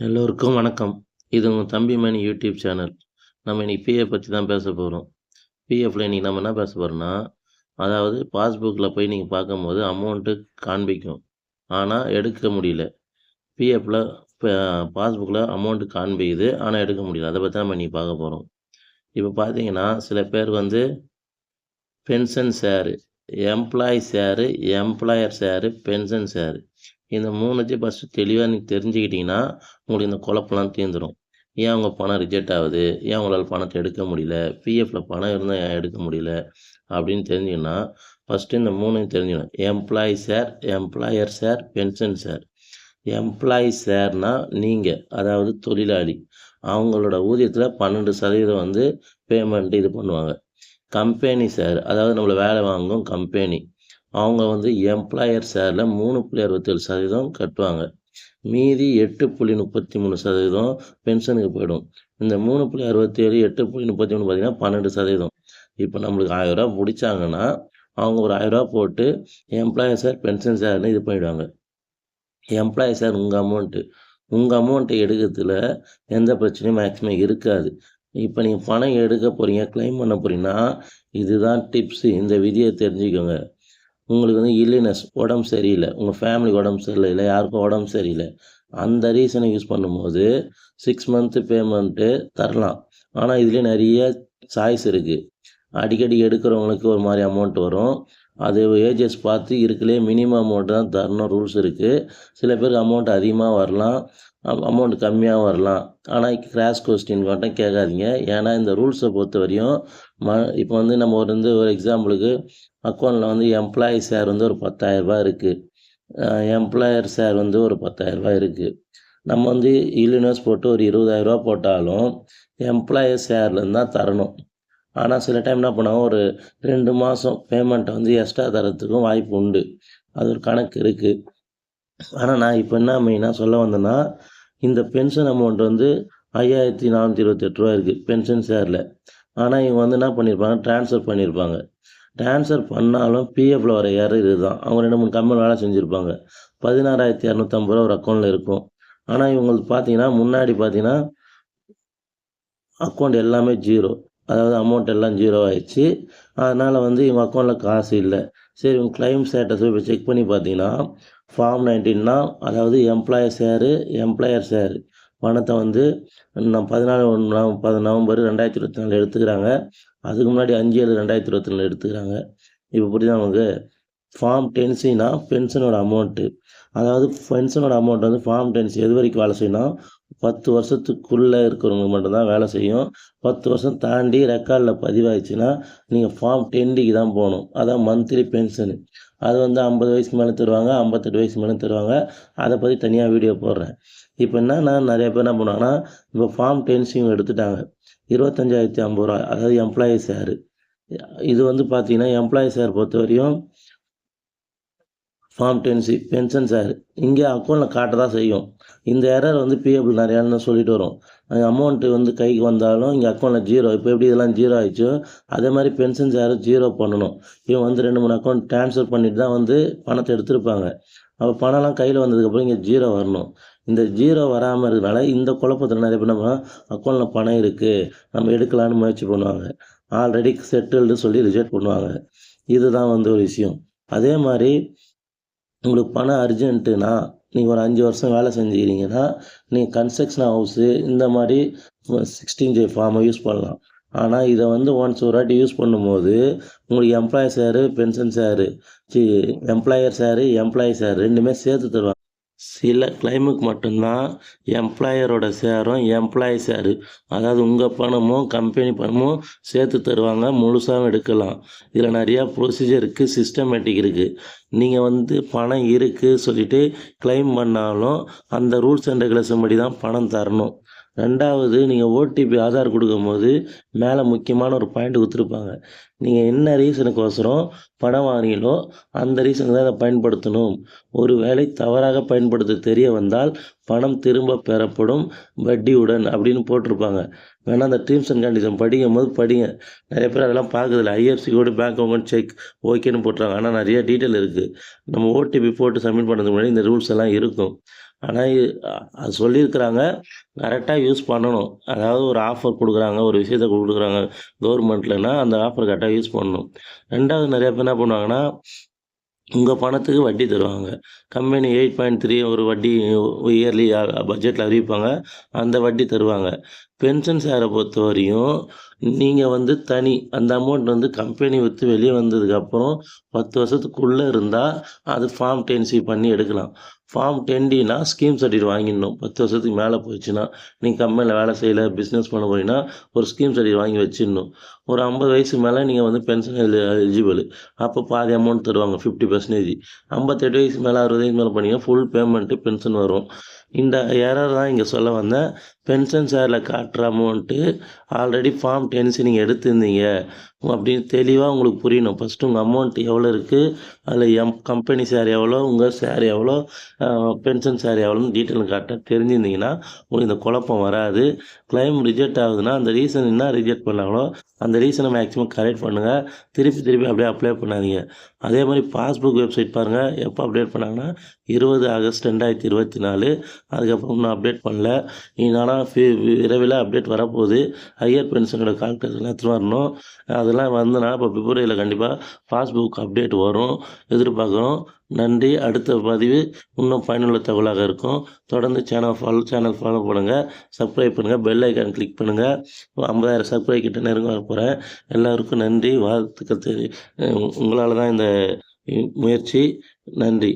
எல்லோருக்கும் வணக்கம். இது உங்கள் தம்பி மணி யூடியூப் சேனல். நம்ம இன்றைக்கி பிஎஃப் பற்றி தான் பேச போகிறோம் பிஎஃப்ல இன்றைக்கி நம்ம என்ன பேச போகிறோம்னா அதாவது பாஸ்புக்கில் போய் நீங்கள் பார்க்கும்போது அமௌண்ட்டு காண்பிக்கும். ஆனால் எடுக்க முடியல. பிஎஃப்பில் பாஸ்புக்கில் அமௌண்ட்டு காண்பிக்குது. ஆனால் எடுக்க முடியல. அதை பற்றி தான் நம்ம இன்றைக்கி பார்க்க போகிறோம் இப்போ பார்த்தீங்கன்னா சில பேர் வந்து pension share employee share employer share pension share இந்த மூணுத்தையும் ஃபஸ்ட்டு தெளிவாக நீங்கள் தெரிஞ்சுக்கிட்டிங்கன்னா உங்களுக்கு இந்த குழப்பம்லாம் தீர்ந்துடும் ஏன் அவங்க பணம் ரிஜெக்ட் ஆகுது? ஏன் உங்களால் பணத்தை எடுக்க முடியல? பிஎஃப்பில் பணம் இருந்தால் ஏன் எடுக்க முடியல? அப்படின்னு தெரிஞ்சுக்கன்னா ஃபஸ்ட்டு இந்த மூணையும் தெரிஞ்சுக்கணும். Employee share employer share pension share employee சார்னால் நீங்கள் அதாவது தொழிலாளி. அவங்களோட ஊதியத்தில் பன்னெண்டு சதவீதம் வந்து பேமெண்ட் இது பண்ணுவாங்க. கம்பெனி சார் அதாவது நம்மளை வேலை வாங்கும் கம்பெனி அவங்க வந்து எம்ப்ளாயர் ஷேரில் மூணு புள்ளி அறுபத்தேழு சதவீதம் கட்டுவாங்க. மீதி எட்டு புள்ளி முப்பத்தி மூணு சதவீதம் பென்ஷனுக்கு போயிடும். இந்த மூணு புள்ளி அறுபத்தேழு எட்டு புள்ளி முப்பத்தி மூணு பார்த்தீங்கன்னா பன்னெண்டு சதவீதம். இப்போ நம்மளுக்கு ஆயிரரூபா பிடிச்சாங்கன்னா அவங்க ஒரு ஆயிரரூபா போட்டு எம்ப்ளாயர் சார் பென்ஷன் சார்னு இது பண்ணிவிடுவாங்க எம்ப்ளாயி சார் உங்கள் அமௌண்ட்டு உங்கள் அமௌண்ட்டை எடுக்கிறதுல எந்த பிரச்சனையும் மேக்ஸிமம் இருக்காது. இப்போ நீங்கள் பணம் எடுக்க போகிறீங்க க்ளைம் பண்ண போகிறீங்கன்னா இதுதான் டிப்ஸு இந்த விதியை தெரிஞ்சுக்கோங்க. உங்களுக்கு வந்து இல்லினஸ் உடம்பு சரியில்லை உங்கள் ஃபேமிலிக்கு உடம்பு சரியில்லை இல்லை யாருக்கும் உடம்பு சரியில்லை அந்த ரீசனை யூஸ் பண்ணும்போது சிக்ஸ் மந்த்து பேமெண்ட்டு தரலாம். ஆனால் இதுலேயே நிறைய சாய்ஸ் இருக்குது அடிக்கடி எடுக்கிறவங்களுக்கு ஒரு மாதிரி அமௌண்ட் வரும். அது ஏஜஸ் பார்த்து இருக்கலே மினிமம் அமௌண்ட் தான் தரணும் ரூல்ஸ் இருக்குது சில பேருக்கு அமௌண்ட் அதிகமாக வரலாம் அமௌண்ட் கம்மியாக வரலாம். ஆனால் கிராஷ் கொஸ்டின் மட்டும் கேட்காதீங்க. ஏன்னா இந்த ரூல்ஸை பொறுத்த வரையும் ம இப்போ வந்து நம்ம ஒரு வந்து ஒரு எக்ஸாம்பிளுக்கு அக்கௌண்ட்டில் வந்து எம்ப்ளாயி ஷேர் வந்து ஒரு பத்தாயிரரூபா இருக்குது எம்ப்ளாயர் ஷேர் வந்து ஒரு பத்தாயிரரூபா இருக்குது நம்ம வந்து இலினஸ் போட்டு ஒரு இருபதாயிரரூபா போட்டாலும் எம்ப்ளாயர் ஷேர்லேருந்து தான் தரணும். ஆனால் சில டைம் என்ன பண்ணுவோம் ஒரு ரெண்டு மாதம் பேமெண்ட்டை வந்து எக்ஸ்ட்ரா தரத்துக்கும் வாய்ப்பு உண்டு. அது ஒரு கணக்கு இருக்குது ஆனால் நான் இப்போ என்ன மெயினாக சொல்ல வந்தேன்னா இந்த பென்ஷன் அமௌண்ட் வந்து ஐயாயிரத்தி நானூற்றி இருபத்தெட்டு ரூபா இருக்குது பென்ஷன் ஷேரில் ஆனால் இவங்க வந்து என்ன பண்ணியிருப்பாங்க ட்ரான்ஸ்ஃபர் பண்ணியிருப்பாங்க ட்ரான்ஸ்ஃபர் பண்ணாலும் பிஎஃப்ல வர ஏற இதுதான். அவங்க ரெண்டு மூணு கம்பெனி வேலை செஞ்சுருப்பாங்க. பதினாறாயிரத்தி இரநூத்தம்பது ரூபா ஒரு அக்கௌண்ட்டில் இருக்கும். ஆனால் இவங்களுக்கு பார்த்தீங்கன்னா முன்னாடி பார்த்தீங்கன்னா அக்கௌண்ட் எல்லாமே ஜீரோ அதாவது அமௌண்ட் எல்லாம் ஜீரோ ஆயிடுச்சு. அதனால் வந்து இவங்க அக்கௌண்ட்டில் காசு இல்லை. சரி இவங்க கிளைம் ஸ்டேட்டஸ் இப்போ செக் பண்ணி பார்த்தீங்கன்னா ஃபார்ம் நைன்டீன்னா அதாவது எம்ப்ளாயர் ஷேரு எம்ப்ளாயர் ஷேரு பணத்தை வந்து நான் பதினாலு பது நவம்பர் ரெண்டாயிரத்தி இருபத்தி நாலு எடுத்துக்கிறாங்க. அதுக்கு முன்னாடி அஞ்சு ஏழு ரெண்டாயிரத்தி இருபத்தி நாலு எடுத்துக்கிறாங்க. இப்போ புரியுதா நமக்கு ஃபார்ம் டென்சினா பென்ஷனோட அமௌண்ட்டு அதாவது பென்ஷனோட அமௌண்ட் வந்து ஃபார்ம் டென்சி எது வரைக்கும் வேலை செய்யணும் பத்து வருஷத்துக்குள்ளே இருக்கிறவங்க மட்டும்தான் வேலை செய்யும். பத்து வருஷம் தாண்டி ரெக்கார்டில் பதிவாயிடுச்சுன்னா நீங்கள் ஃபார்ம் டென்டிக்கு தான் போகணும். அதான் மந்த்லி பென்ஷனு அது வந்து ஐம்பது வயசுக்கு மேலே தருவாங்க ஐம்பத்தெட்டு வயசுக்கு மேலே தருவாங்க. அதை பற்றி தனியாக வீடியோ போடுறேன். இப்போ என்னன்னா நிறைய பேர் என்ன பண்ணுவாங்கன்னா இப்போ ஃபார்ம் டென்சிங் எடுத்துட்டாங்க. இருபத்தஞ்சாயிரத்தி ஐம்பது ரூபா அதாவது எம்ப்ளாயி சார் இது வந்து பார்த்தீங்கன்னா எம்ப்ளாயி சார் பொறுத்த வரையும் ஃபார்ம் டென்சி பென்ஷன் சார் இங்கே அக்கௌண்ட்டில் காட்ட தான் செய்யும். இந்த எரர் வந்து பிஎஃபில் நிறையான்னு சொல்லிட்டு வரும். அமௌண்ட்டு வந்து கைக்கு வந்தாலும் இங்கே அக்கௌண்ட்டில் ஜீரோ இப்போ எப்படி இதெல்லாம் ஜீரோ ஆயிடுச்சோ அதே மாதிரி பென்ஷன் யாரும் ஜீரோ பண்ணணும். இவன் வந்து ரெண்டு மூணு அக்கௌண்ட் ட்ரான்ஸ்ஃபர் பண்ணிட்டு தான் வந்து பணத்தை எடுத்திருப்பாங்க. அப்போ பணம்லாம் கையில் வந்ததுக்கப்புறம் இங்கே ஜீரோ வரணும். இந்த ஜீரோ வராமல் இருக்கிறனால இந்த குழப்பத்தில் நிறைய பேர் நம்ம அக்கௌண்ட்டில் பணம் இருக்குது நம்ம எடுக்கலான்னு முயற்சி பண்ணுவாங்க. ஆல்ரெடி செட்டில்டு சொல்லி ரிஜெக்ட் பண்ணுவாங்க. இதுதான் வந்து ஒரு விஷயம். அதே மாதிரி உங்களுக்கு பணம் அர்ஜென்ட்டுனா நீங்கள் ஒரு அஞ்சு வருஷம் வேலை செஞ்சுக்கிறீங்கன்னா நீங்கள் கன்ஸ்ட்ரக்ஷன் ஹவுஸு இந்த மாதிரி சிக்ஸ்டீன் ஜே ஃபார்மை யூஸ் பண்ணலாம். ஆனால் இதை வந்து ஒன்ஸ் ஒரு வாட்டி யூஸ் பண்ணும்போது உங்களுக்கு எம்ப்ளாயர் சேரு பென்ஷன் சேரு சி எம்ப்ளாயர் சேரு எம்ப்ளாயி சார் ரெண்டுமே சேர்த்து தருவாங்க. சில கிளைமுக்கு மட்டும்தான் எம்ப்ளாயரோட ஷேரும் எம்ப்ளாயி ஷேரு அதாவது உங்கள் பணமும் கம்பெனி பணமும் சேர்த்து தருவாங்க முழுசாகவும் எடுக்கலாம். இதில் நிறையா ப்ரொசீஜர் இருக்குது சிஸ்டமேட்டிக் இருக்குது நீங்கள் வந்து பணம் இருக்குது சொல்லிவிட்டு கிளைம் பண்ணாலும் அந்த ரூல்ஸ் அண்ட் ரெகுலேஷன் படி தான் பணம் தரணும். ரெண்டாவது நீங்கள் ஓடிபி ஆதார் கொடுக்கும்போது மேலே முக்கியமான ஒரு பாயிண்ட் கொடுத்துருப்பாங்க. நீங்கள் என்ன ரீசனுக்கோசரம் பணம் வாங்கினீங்களோ அந்த ரீசனுக்கு தான் அதை பயன்படுத்தணும். ஒரு வேளை தவறாக பயன்படுத்த தெரிய வந்தால் பணம் திரும்ப பெறப்படும். வட்டியுடன் அப்படின்னு போட்டிருப்பாங்க. வேணால் அந்த டீம்ஸ் அண்ட் கண்டிஷன் படிக்கும் போது படிங்க. நிறைய பேர் அதெல்லாம் பார்க்குறதில்ல. IFSC code bank account check ஓகேன்னு போட்டுறாங்க ஆனால் நிறைய டீட்டெயில் இருக்குது நம்ம ஓடிபி போட்டு சப்மிட் பண்ணுறதுக்கு முன்னாடி இந்த ரூல்ஸ் எல்லாம் இருக்கும். ஆனால் அது சொல்லியிருக்கிறாங்க. கரெக்டாக யூஸ் பண்ணணும். அதாவது ஒரு ஆஃபர் கொடுக்குறாங்க ஒரு விஷயத்த கொடுக்குறாங்க கவர்மெண்ட்லன்னா அந்த ஆஃபர் கரெக்டாக யூஸ் பண்ணணும். ரெண்டாவது நிறையா பேர் என்ன பண்ணுவாங்கன்னா உங்கள் பணத்துக்கு வட்டி தருவாங்க. கம்பெனி எயிட் பாயிண்ட் த்ரீ ஒரு வட்டி இயர்லி பட்ஜெட்டில் அறிவிப்பாங்க. அந்த வட்டி தருவாங்க. பென்ஷன் சேரை பொறுத்த வரையும் நீங்கள் வந்து தனி அந்த அமௌண்ட் வந்து கம்பெனி விற்று வெளியே வந்ததுக்கப்புறம் பத்து வருஷத்துக்குள்ளே இருந்தால் அது ஃபார்ம் டென்சி பண்ணி எடுக்கலாம். ஃபார்ம் டென்டினா ஸ்கீம் சர்டிஃபிகேட் வாங்கிடணும். பத்து வருஷத்துக்கு மேலே போயிடுச்சுன்னா நீங்கள் கம்பெனியில் வேலை செய்யலை பிஸ்னஸ் பண்ண போனீங்கன்னா ஒரு ஸ்கீம் சர்டிஃபிகேட் வாங்கி வச்சிடணும். ஒரு ஐம்பது வயசு மேலே நீங்கள் வந்து பென்ஷன் எலிஜிபிள் அப்போ பாதி அமௌண்ட் தருவாங்க ஃபிஃப்டி பர்சன்டேஜ் ஐம்பத்தெட்டு வயசு மேலே அறுபது வயசு மேலே பண்ணீங்கன்னா ஃபுல் பேமெண்ட்டு பென்ஷன் வரும். இந்த எரர் தான் இங்கே சொல்ல வந்தேன். பென்ஷன் சேரில் காட்டுற அமௌண்ட்டு ஆல்ரெடி ஃபார்ம் டென்சி நீங்கள் எடுத்திருந்தீங்க. அப்படின்னு தெளிவாக உங்களுக்கு புரியணும். ஃபஸ்ட்டு உங்கள் அமௌண்ட் எவ்வளோ இருக்குது அதில் எம் கம்பெனி சேர் எவ்வளோ உங்கள் சேர் எவ்வளோ பென்ஷன் சேர் எவ்வளோன்னு டீட்டெயில் கரெக்டாக தெரிஞ்சிருந்தீங்கன்னா உங்களுக்கு இந்த குழப்பம் வராது. கிளைம் ரிஜெக்ட் ஆகுதுன்னா அந்த ரீசன் என்ன ரிஜெக்ட் பண்ணாங்களோ அந்த ரீசனை மேக்ஸிமம் கரெக்ட் பண்ணுங்கள் திருப்பி திருப்பி அப்படியே அப்ளை பண்ணாதீங்க. அதே மாதிரி பாஸ்புக் வெப்சைட் பாருங்கள் எப்போ அப்டேட் பண்ணாங்கன்னா இருபது ஆகஸ்ட் ரெண்டாயிரத்தி இருபத்தி நாலு. அதுக்கப்புறம் இன்னும் அப்டேட் பண்ணல. இதனால் விரைவில் அப்டேட் வரப்போகுது. ஹையர் பென்ஷனோட கால்குலேஷன் எடுத்துகிட்டு வரணும். அதெல்லாம் வந்துன்னா இப்போ பிப்ரவரியில் கண்டிப்பாக பாஸ்புக் அப்டேட் வரும். எதிர்பார்க்குறோம். நன்றி. அடுத்த பதிவு இன்னும் பயனுள்ள தகவலாக இருக்கும். தொடர்ந்து சேனல் ஃபாலோ சேனல் ஃபாலோ பண்ணுங்கள் சப்ஸ்கிரைப் பண்ணுங்கள் பெல் ஐக்கான் கிளிக் பண்ணுங்கள் ஐம்பதாயிரம் சப்ஸ்கிரைப் கிட்ட நெருங்க வர போகிறேன் எல்லாருக்கும் நன்றி. வாழ்த்துக்கள் உங்களால் தான் இந்த முயற்சி நன்றி.